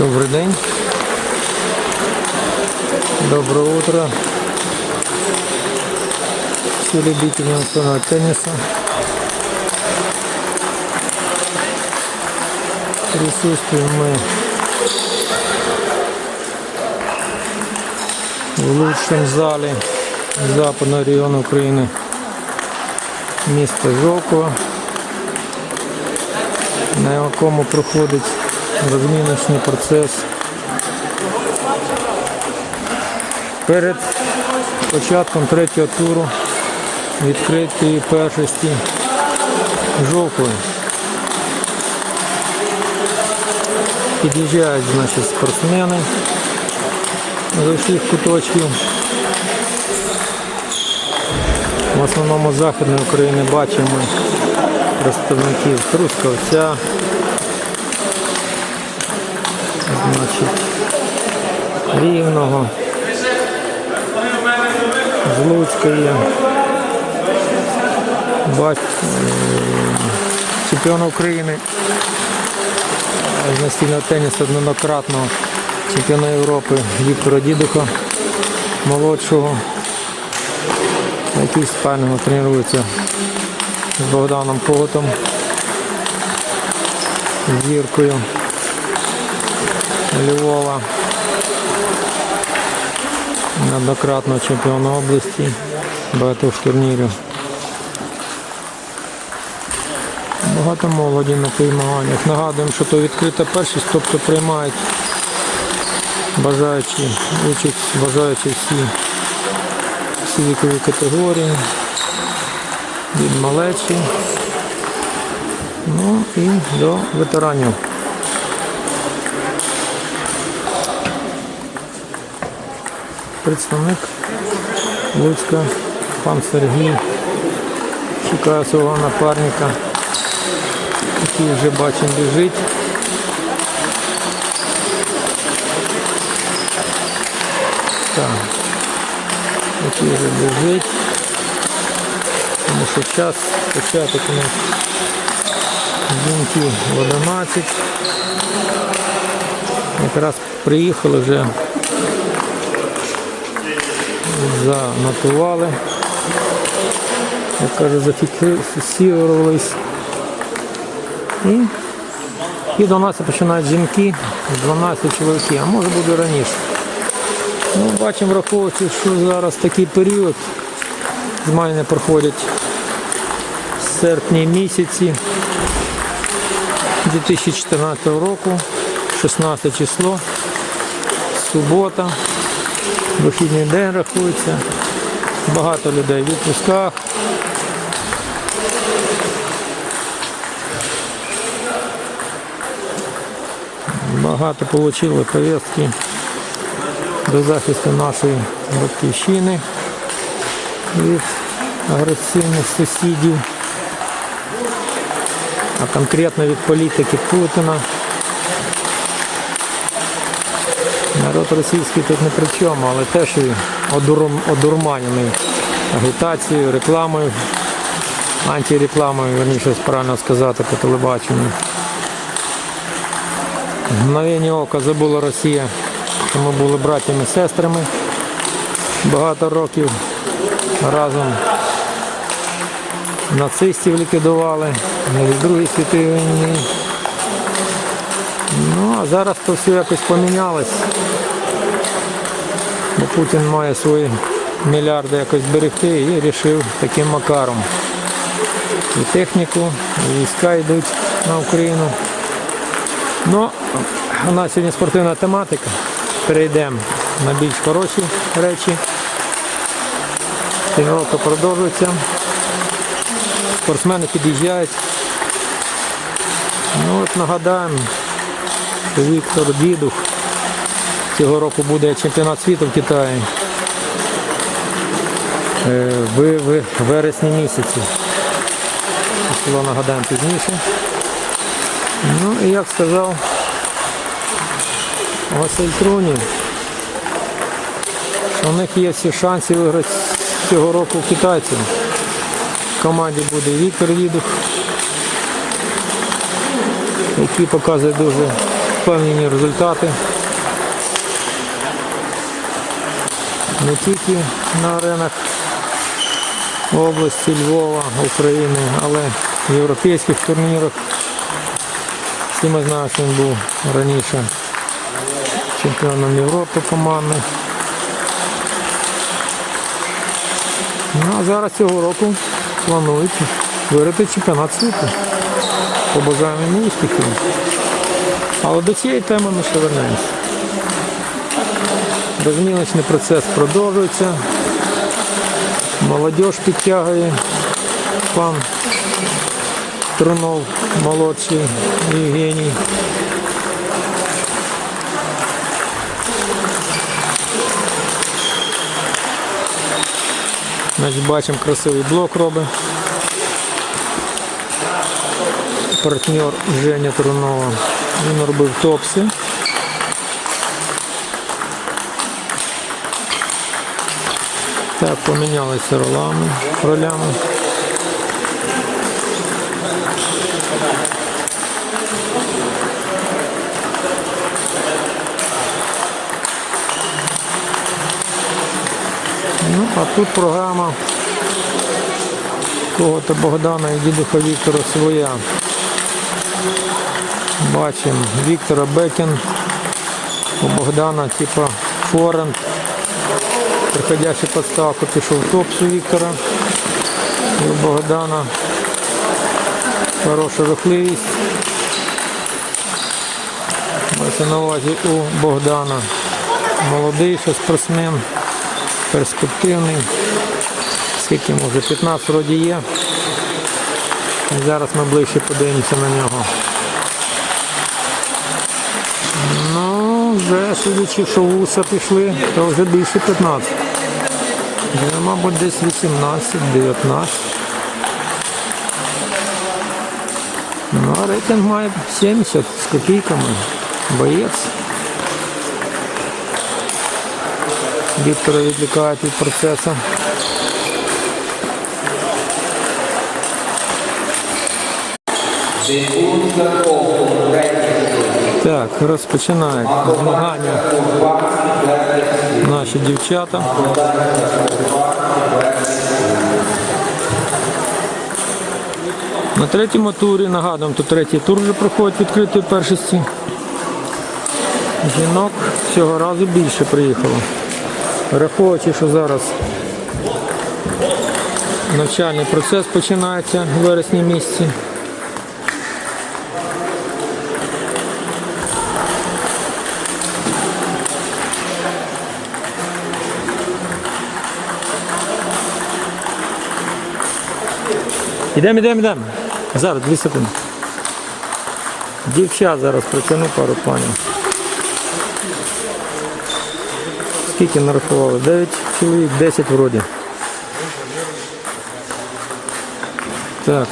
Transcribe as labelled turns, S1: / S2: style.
S1: Добрый день. Доброе утро. Все любители настольного тенниса. Присутствуем мы в лучшем зале западного района Украины. Місто Жовково, на якому проходить розміночний процес. Перед початком третього туру відкритої першості Жовкової. Під'їжджають значить, спортсмени з усіх куточків. В основному Західної України бачимо представників Трускавця, значить, Рівного, з Луцька є. Бач, чемпіон України. З настільного тенісу однократного чемпіона Європи Віктора Дідуха, молодшого, який спального тренується з Богданом Коготом, зіркою Львова, неоднократного чемпіона області, багатьох турнірів. Багато молоді на змаганнях. Нагадуємо, що то відкрита першість, тобто приймають бажаючі, участь бажаючі всі, всі вікові категорії, від малечі, ну і до ветеранів. Представник Луцька, пан Сергій, чекає свого напарника який вже бачимо біжить. Так. Який вже біжить. Тому що час, початок у нас жінки в 11. Якраз приїхали вже. Занотували. Як каже, зафіксувались. І, і до нас починають жінки, 12 чоловіків, а може буде раніше. Ну, бачимо, враховуючи, що зараз такий період, змагання проходять в серпні місяці 2014 року, 16 число, субота, вихідний день рахується, багато людей в відпусках. багато отримали повістки до захисту нашої батьківщини від агресивних сусідів, а конкретно від політики Путіна. Народ російський тут не при чому, але теж і одурм- одурманений агітацією, рекламою, антирекламою, верніше правильно сказати, по телебаченню. Мгновення ока забула Росія, що ми були братями і сестрами багато років разом нацистів ліквідували в Другій світовій війні. Ну, а зараз то все якось помінялось. Бо Путін має свої мільярди якось берегти і вирішив таким макаром. І техніку, і війська йдуть на Україну. Ну, у нас сьогодні спортивна тематика. Перейдемо на більш хороші речі. Тренування продовжується. Спортсмени під'їжджають. Ну от нагадаємо, Віктор Дідух цього року буде чемпіонат світу в Китаї. Е, В, вересні місяці. Число нагадаємо пізніше. Ну і як сказав Василь Трунів, у них є всі шанси виграти цього року в китайців. В команді буде Віктор Відух, який показує дуже впевнені результати. Не тільки на аренах області Львова, України, але в європейських турнірах. Всі ми знаємо, що він був раніше чемпіоном Європи командний. Ну а зараз цього року планують виграти чемпіонат світу. Побажаємо йому успіхів. Але до цієї теми ми ще вернемося. Розміночний процес продовжується. Молодіж підтягує пан Трунов молодший Євгеній. Значить, бачимо красивий блок робить. Партнер Женя Трунова. Він робив топси. Так, помінялися ролями. ролями. Ну, а тут програма кого-то Богдана і дідуха Віктора своя. Бачимо Віктора Бекін. У Богдана типа форенд. Приходящий подставку пішов в топсу Віктора. І у Богдана хороша рухливість. Мається на увазі у Богдана. Молодий ще спортсмен, перспективний. Скільки може 15 вроді є. І зараз ми ближче подивимося на нього. Вже судячи, що вуса пішли, то вже більше 15. Вже, мабуть, десь 18-19. Ну, а рейтинг має 70 з копійками. Боєць. Віктора відлікають від процесу. Так, розпочинають змагання наші дівчата. На третьому турі, нагадуємо, то третій тур вже проходить відкритої першості. Жінок цього разу більше приїхало. Враховуючи, що зараз навчальний процес починається в вересні місяці. Ідемо, ідемо, ідемо. Зараз, дві секунди. Дівчат зараз притягну пару панів. Скільки нарахували? 9 чоловік, 10 вроді. Так,